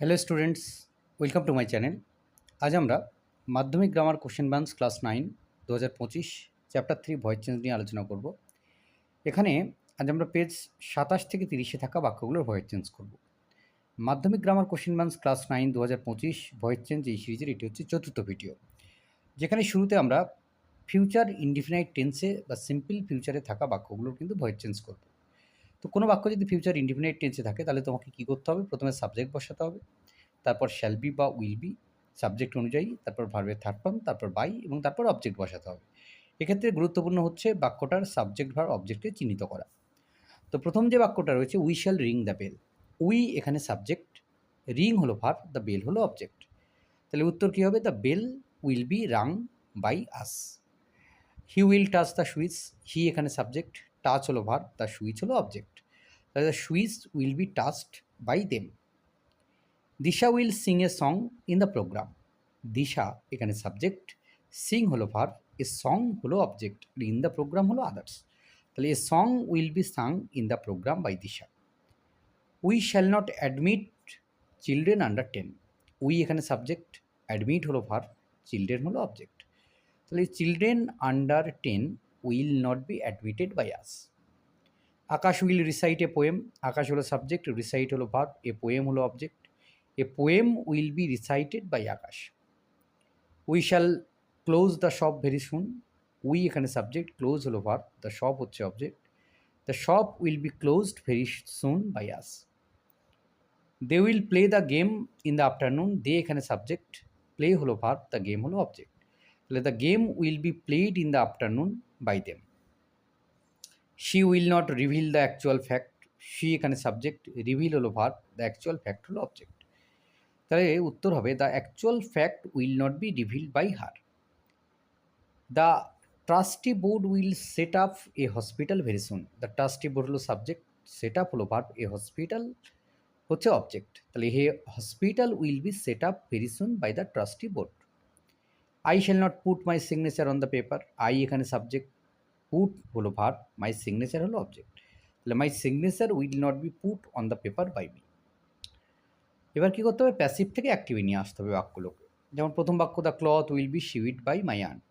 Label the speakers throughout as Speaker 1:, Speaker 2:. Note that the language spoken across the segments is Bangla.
Speaker 1: Hello students welcome to my channel আজ আমরা মাধ্যমিক grammar question banks class nine দু হাজার পঁচিশ চ্যাপ্টার থ্রি ভয়েস চেঞ্জ নিয়ে আলোচনা করব। এখানে আজ আমরা পেজ সাতাশ থেকে তিরিশে থাকা বাক্যগুলোর ভয়েস চেঞ্জ করব। মাধ্যমিক grammar question banks class nine দু হাজার পঁচিশ ভয়েস চেঞ্জ এই সিরিজের এটি হচ্ছে চতুর্থ ভিডিও যেখানে শুরুতে আমরা ফিউচার ইনডিফিনাইট টেন্সে বা সিম্পল ফিউচারে থাকা বাক্যগুলোর কিন্তু ভয়েস চেঞ্জ করব। তো কোনো বাক্য যদি ফিউচার ইনডিফিনাইট টেন্সে থাকে, তাহলে তোমাকে কী করতে হবে? প্রথমে সাবজেক্ট বসাতে হবে। তারপর শ্যাল বি বা উইল বি সাবজেক্ট অনুযায়ী, তারপর ভার্বের থার্ড ফর্ম তারপর বাই এবং তারপর অবজেক্ট বসাতে হবে। এক্ষেত্রে গুরুত্বপূর্ণ হচ্ছে বাক্যটার সাবজেক্ট ভার অবজেক্টকে চিহ্নিত করা। তো প্রথম যে বাক্যটা রয়েছে we shall ring the bell we এখানে সাবজেক্ট রিং হলো ভার দ্য বেল হলো অবজেক্ট তাহলে উত্তর কী হবে? The bell will be rung by us he will touch the switch he এখানে সাবজেক্ট টাচ হলো ভার দ্য সুইচ হলো অবজেক্ট তাহলে the switch will be touched by them Disha will sing a song in the programme Disha এখানে সাবজেক্ট সিং হলো ভার এ সং হলো অবজেক্ট ইন দ্য প্রোগ্রাম হলো আদার্স তাহলে a song will be sung in the programme by Disha. We shall not admit children under ten we এখানে সাবজেক্ট অ্যাডমিট হলো ভার চিলড্রেন হলো অবজেক্ট তাহলে children under ten will not be admitted by us Akash will recite a poem Akash হলো সাবজেক্ট রিসাইট হলো ভার এ পোয়েম হলো object a poem will be recited by Akash. We shall close the shop very soon we এখানে সাবজেক্ট ক্লোজ হলো ভার দ্য শপ হচ্ছে object the shop will be closed very soon by us they will play the game in the afternoon they এখানে সাবজেক্ট প্লে হলো ভার দ্য গেম হলো অবজেক্ট তাহলে the game will be played in the afternoon by them she will not reveal the actual fact she এখানে সাবজেক্ট রিভিল হলো ভার দ্য অ্যাকচুয়াল ফ্যাক্ট হলো অবজেক্ট তাহলে উত্তর হবে the actual fact will not be reveal by her the trustee board will set up a hospital very soon the trustee board হলো সাবজেক্ট সেট আপ হলো ভার্ব এ হসপিটাল হচ্ছে অবজেক্ট তাহলে the hospital will be set up very soon by the trustee board I shall not put my signature on the paper I এখানে সাবজেক্ট পুট হলো ভার মাই সিগনেচার হলো অবজেক্ট তাহলে my signature will not be put on the paper by me এবার কী করতে হবে? প্যাসিভ থেকে অ্যাক্টিভে নিয়ে আসতে হবে বাক্যগুলোকে। যেমন প্রথম বাক্য the cloth will be sewed by my aunt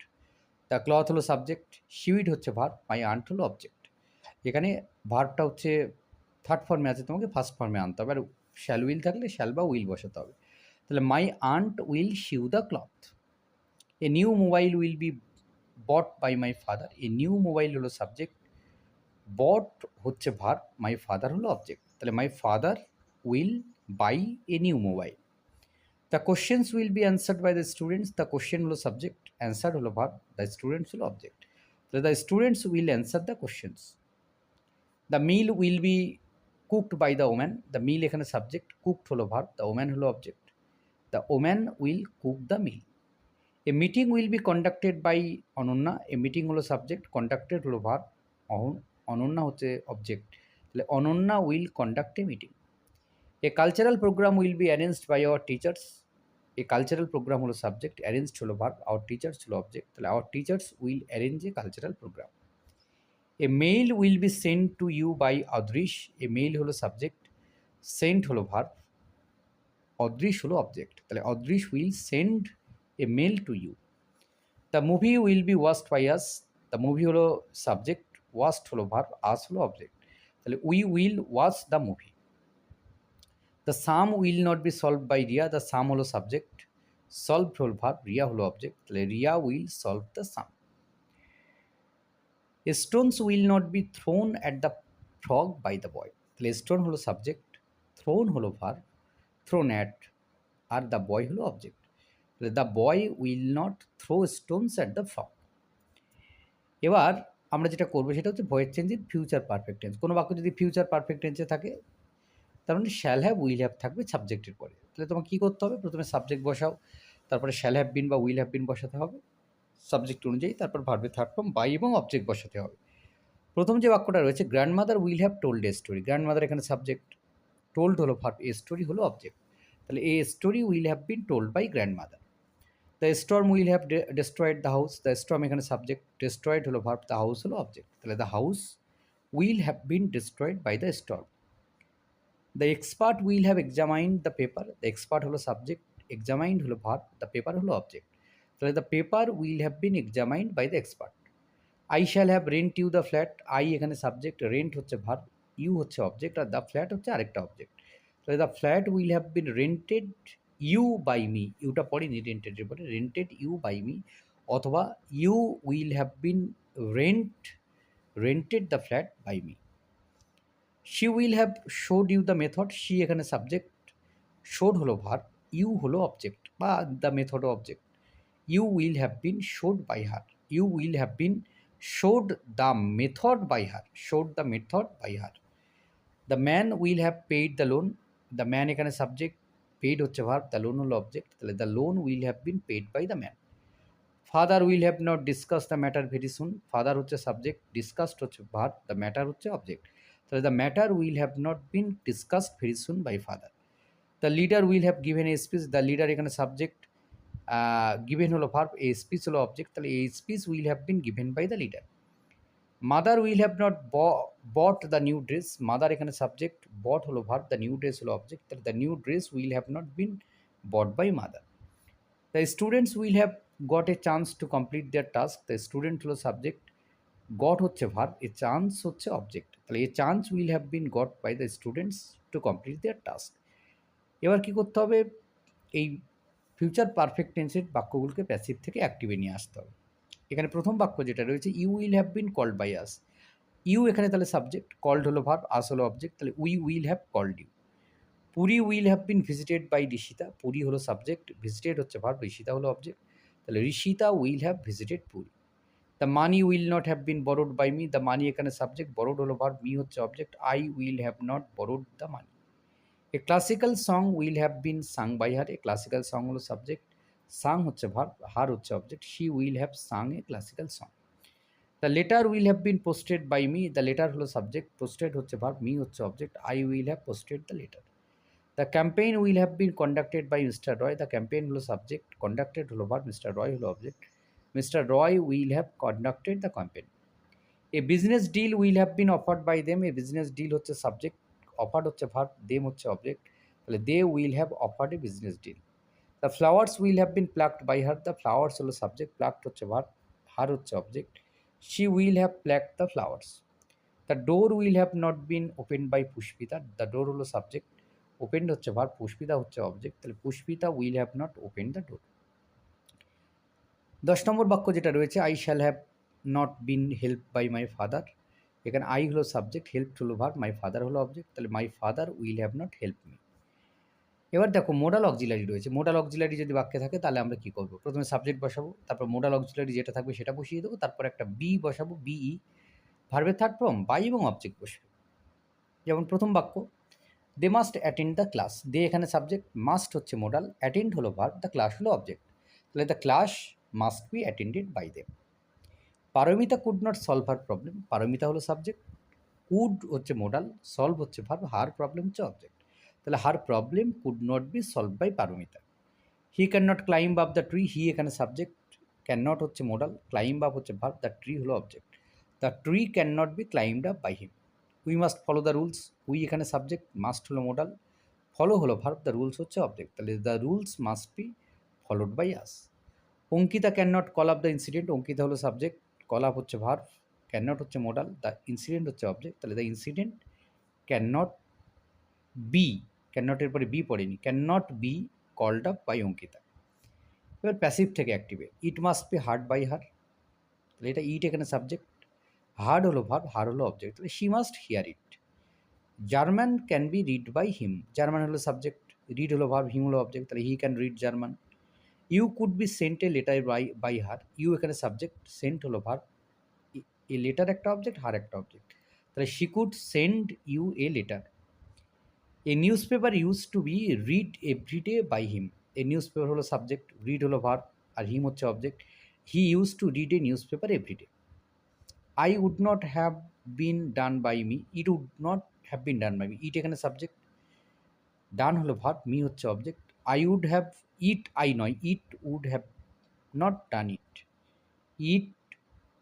Speaker 1: the cloth হলো সাবজেক্ট শিউইড হচ্ছে ভার মাই আন্ট হলো অবজেক্ট এখানে ভারটা হচ্ছে থার্ড ফর্মে আছে, তোমাকে ফার্স্ট ফর্মে আনতে হবে। আর শ্যাল উইল থাকলে শ্যাল বা উইল বসাতে হবে। তাহলে my aunt will sew the cloth a new mobile will be bought by my father a new mobile হলো সাবজেক্ট বট হচ্ছে ভার মাই ফাদার হলো অবজেক্ট তাহলে my father will buy a new mobile the questions will be answered by the students the question হলো সাবজেক্ট অ্যান্সার হলো ভার দ্য স্টুডেন্টস হলো অবজেক্ট তাহলে the students will answer the questions the meal will be cooked by the woman the meal এখানে সাবজেক্ট কুকড হলো ভার দ্য ওম্যান হলো object the woman will cook the meal a meeting will be conducted by Ananya a meeting হলো সাবজেক্ট কন্ডাক্টেড হলো ভার অনন্যা হচ্ছে অবজেক্ট তাহলে Ananya will conduct a meeting a cultural programme will be arranged by our teachers a cultural programme হলো সাবজেক্ট অ্যারেঞ্জড হলো ভার আওয়ার টিচার্স হলো অবজেক্ট তাহলে our teachers will arrange a cultural programme a mail will be send to you by Adrish a mail হলো সাবজেক্ট সেন্ড হলো ভার অদৃশ হলো অবজেক্ট তাহলে Adrish will send a mail to you the movie will be watched by us the movie হলো সাবজেক্ট ওয়াস্ট হলো ভার আস হলো অবজেক্ট তাহলে we will watch the movie the sum will not be solve by Riya the sum হলো সাবজেক্ট সলভ হল ভার রিয়া হলো অবজেক্ট তাহলে Riya will solve the sum stones will not be thrown at the frog by the boy তাহলে স্টোন হলো সাবজেক্ট থ্রোন হলো ভার থ্রোন অ্যাট আর দ্য বয় হলো object the boy will not throw stones at the frog এবার আমরা যেটা করব সেটা হচ্ছে ভয়েস চেঞ্জের ফিউচার পারফেক্ট টেন্স কোনো বাক্য যদি ফিউচার পারফেক্ট টেন্সে থাকে, তার মানে শ্যাল হ্যাভ উইল হ্যাভ থাকবে সাবজেক্টের পরে তাহলে তোমাকে কী করতে হবে? প্রথমে সাবজেক্ট বসাও, তারপরে শ্যাল হ্যাভ বিন বা উইল হ্যাভ বিন বসাতে হবে। সাবজেক্ট অনুযায়ী তারপর ভার্বে থার্ড ফর্ম বাই এবং অবজেক্ট বসাতে হবে। প্রথম যে বাক্যটা রয়েছে grandmother will have told a story grandmother এখানে সাবজেক্ট টোল্ড হলো ভার্ব এ স্টোরি হলো অবজেক্ট তাহলে a story will have been told by grandmother the storm will have destroyed the house the storm এখানে সাবজেক্ট ডেস্ট্রয়েড হলো ভার্ব দ্য হাউস হলো অবজেক্ট তাহলে the house will have been destroyed by the storm the expert will have examined the paper the expert হলো সাবজেক্ট এক্সামাইন্ড হলো ভার দ্য পেপার হলো অবজেক্ট তাহলে the paper will have been examined by the expert I shall have rent you the flat I এখানে সাবজেক্ট রেন্ট হচ্ছে ভার ইউ হচ্ছে অবজেক্ট আর দ্য ফ্ল্যাট হচ্ছে আরেকটা অবজেক্ট তাহলে the flat will have been rented you by me Yuta পড়িনি রেন্টেডের পরে রেন্টেড ইউ বাই মি অথবা you will have been rent rented the flat by me she will have showed you the method she এখানে সাবজেক্ট শোড হলো ভার ইউ হলো অবজেক্ট বা the method object you will have been showed by her you will have been showed the method by her showed the method by her the man will have paid the loan the man এখানে সাবজেক্ট পেইড হচ্ছে ভার দ্য লোন হল অবজেক্ট তাহলে the loan will have been paid by the man father will have not discuss the matter very soon father হচ্ছে সাবজেক্ট ডিসকাসড হচ্ছে ভার দ্য ম্যাটার হচ্ছে অবজেক্ট তাহলে the matter will have not been discussed very soon by father the leader will have given a speech the leader এখানে সাবজেক্ট গিভেন হলো ভার্ব এ স্পিচ হলো অবজেক্ট তাহলে এই speech will have been given by the leader mother will have not bought the new dress mother এখানে সাবজেক্ট বট হলো ভার্ব দ্য নিউ ড্রেস হলো object the new dress will have not been bought by mother the students will have got a chance to complete their task the student হলো সাবজেক্ট গট হচ্ছে ভার্ব এ চান্স হচ্ছে অবজেক্ট তাহলে a chance will have been got by the students to complete their task এবার কী করতে হবে? এই ফিউচার পারফেক্ট টেন্সের বাক্যগুলোকে প্যাসিভ থেকে অ্যাক্টিভে নিয়ে আসতে হবে। এখানে প্রথম বাক্য যেটা রয়েছে you will have been called by us you এখানে তাহলে সাবজেক্ট কল্ড হলো ভার্ব আস হলো অবজেক্ট তাহলে we will have called you Puri will have been visited by Rishita Puri হলো সাবজেক্ট ভিজিটেড হচ্ছে ভার্ব ঋষিতা হলো অবজেক্ট তাহলে Rishita will have visited Puri the money will not have been borrowed by me the money এখানে সাবজেক্ট বরোড হলো ভার্ব মি হচ্ছে object I will have not borrowed the money a classical song will have been sung by her a classical song হলো সাবজেক্ট সাং হচ্ছে ভার, হার হচ্ছে object she will have sung a classical song the letter will have been posted by me the letter হলো সাবজেক্ট পোস্টেড হচ্ছে ভার মি হচ্ছে object I will have posted the letter the campaign will have been conducted by mister Roy the campaign হলো সাবজেক্ট কন্ডাক্টেড হলো ভার মিস্টার রয় হলো object mister Roy will have conducted the campaign a business deal will have been offered by them a business deal হচ্ছে সাবজেক্ট অফার্ড হচ্ছে ভার দেম হচ্ছে অবজেক্ট তাহলে they will have offered a business deal the flowers will have been plucked by her the flowers হলো সাবজেক্ট প্লাকড হচ্ছে ভার হার হচ্ছে object she will have plucked the flowers the door will have not been open by Pushpita the door হলো সাবজেক্ট ওপেন্ড হচ্ছে ভার পুষ্পিতা হচ্ছে অবজেক্ট তাহলে Pushpita will have not open the door দশ নম্বর বাক্য যেটা রয়েছে I shall have not been help by my father এখানে আই হলো সাবজেক্ট হেল্প হলো ভার মাই ফাদার হলো অবজেক্ট তাহলে my father will have not help me এবার দেখো মোডাল অক্সিলারি রয়েছে। মোডাল অক্সিলারি যদি বাক্যে থাকে, তাহলে আমরা কী করব? প্রথমে সাবজেক্ট বসাবো, তারপর মোডাল অক্সিলারি যেটা থাকবে সেটা বসিয়ে দেবো, তারপর একটা বি বসাবো বিই ভার্বের থার্ড ফর্ম বাই এবং অবজেক্ট বসবে। যেমন প্রথম বাক্য they must attend the class they এখানে সাবজেক্ট মাস্ট হচ্ছে মোডাল অ্যাটেন্ড হলো ভার্ব দ্য ক্লাস হলো অবজেক্ট তাহলে the class must be attended by them Paramita could not solve her problem Paramita হলো সাবজেক্ট কুড হচ্ছে মোডাল সলভ হচ্ছে ভার্ব হার প্রবলেম হচ্ছে অবজেক্ট তাহলে her problem could not be solve by Paramita he can not climb up the tree he এখানে সাবজেক্ট ক্যান নট হচ্ছে মোডাল ক্লাইম্ব আপ হচ্ছে ভার্ব দ্য ট্রি হলো object the tree can not be climbed up by him we must follow the rules we এখানে সাবজেক্ট মাস্ট হলো মোডাল ফলো হলো ভার্ব দ্য রুলস হচ্ছে অবজেক্ট তাহলে the rules must be followed by us Ankita can not call up the incident Ankita হলো সাবজেক্ট কল আপ হচ্ছে ভার্ব ক্যান নট হচ্ছে মোডাল দ্য ইনসিডেন্ট হচ্ছে অবজেক্ট তাহলে the incident can not be can নটের পরে বি পড়েনি can not be called up by Ankita. এবার প্যাসিভ থেকে অ্যাক্টিভে it must be heard by her তাহলে এটা ইট এখানে সাবজেক্ট হার্ড হলো ভার্ব হার হলো অবজেক্ট তাহলে she must hear it German can be read by him German হলো সাবজেক্ট রিড হলো ভার্ব হিম হলো অবজেক্ট তাহলে he can read German you could be sent a letter by by her you এখানে সাবজেক্ট সেন্ট হলো ভার্ব এ লেটার একটা অবজেক্ট হার একটা অবজেক্ট তাহলে she could send you a letter a newspaper use to be read every day by him a newspaper হলো সাবজেক্ট রিড হলো ভার্ব আর হিম হচ্ছে object he use to read a newspaper every day I would not have been done by me it would not have been done by me it এখানে সাবজেক্ট ডান হলো ভার্ব মি হচ্ছে object I would have it I নয় it would have not done it it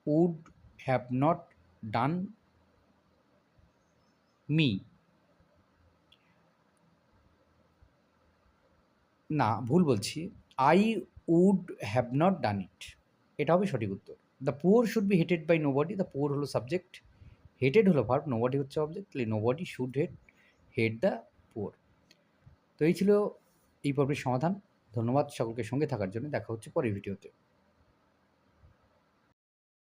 Speaker 1: would have not done me না, ভুল বলছি। I would have not done it এটা হবে সঠিক উত্তর। The poor should be hated by nobody the poor হলো সাবজেক্ট হেটেড হলো ভার্ব নো বডি হচ্ছে অবজেক্ট তাহলে nobody should hate hate the poor তো এই ছিল এই পর্বের সমাধান। ধন্যবাদ সকলকে সঙ্গে থাকার জন্য। দেখা হচ্ছে পরের ভিডিওতে।